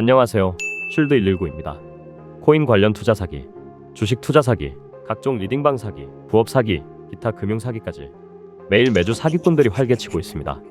안녕하세요. 쉴드 119입니다. 코인 관련 투자 사기, 주식 투자 사기, 각종 리딩방 사기, 부업 사기, 기타 금융 사기까지 매일 매주 사기꾼들이 활개치고 있습니다.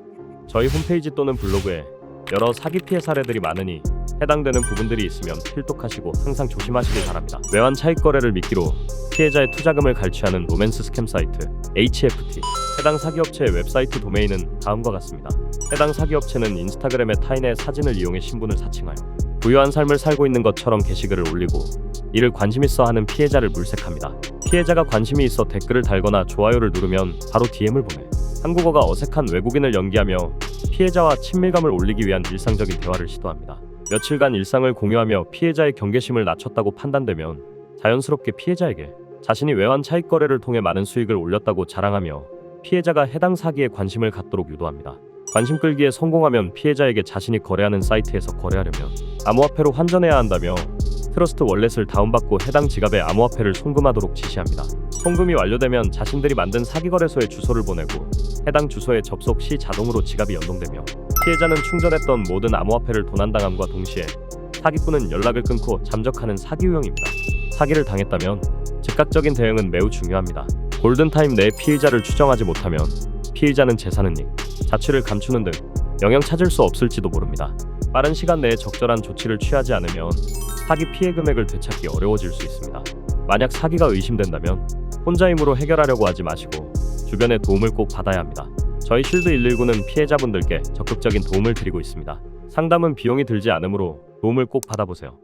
저희 홈페이지 또는 블로그에 여러 사기 피해 사례들이 많으니 해당되는 부분들이 있으면 필독하시고 항상 조심하시길 바랍니다. 외환 차익 거래를 미끼로 피해자의 투자금을 갈취하는 로맨스 스캠 사이트 HFT 해당 사기업체의 웹사이트 도메인은 다음과 같습니다. 해당 사기업체는 인스타그램에 타인의 사진을 이용해 신분을 사칭하여 부유한 삶을 살고 있는 것처럼 게시글을 올리고 이를 관심 있어 하는 피해자를 물색합니다. 피해자가 관심이 있어 댓글을 달거나 좋아요를 누르면 바로 DM을 보내 한국어가 어색한 외국인을 연기하며 피해자와 친밀감을 올리기 위한 일상적인 대화를 시도합니다. 며칠간 일상을 공유하며 피해자의 경계심을 낮췄다고 판단되면 자연스럽게 피해자에게 자신이 외환 차익 거래를 통해 많은 수익을 올렸다고 자랑하며 피해자가 해당 사기에 관심을 갖도록 유도합니다. 관심 끌기에 성공하면 피해자에게 자신이 거래하는 사이트에서 거래하려면 암호화폐로 환전해야 한다며 트러스트 월렛을 다운받고 해당 지갑에 암호화폐를 송금하도록 지시합니다. 송금이 완료되면 자신들이 만든 사기 거래소에 주소를 보내고 해당 주소에 접속 시 자동으로 지갑이 연동되며 피해자는 충전했던 모든 암호화폐를 도난당함과 동시에 사기꾼은 연락을 끊고 잠적하는 사기 유형입니다. 사기를 당했다면 즉각적인 대응은 매우 중요합니다. 골든타임 내에 피해자를 추정하지 못하면 피해자는 재산 은닉, 자취를 감추는 등 영영 찾을 수 없을지도 모릅니다. 빠른 시간 내에 적절한 조치를 취하지 않으면 사기 피해 금액을 되찾기 어려워질 수 있습니다. 만약 사기가 의심된다면 혼자 힘으로 해결하려고 하지 마시고 주변의 도움을 꼭 받아야 합니다. 저희 쉴드 119는 피해자분들께 적극적인 도움을 드리고 있습니다. 상담은 비용이 들지 않으므로 도움을 꼭 받아보세요.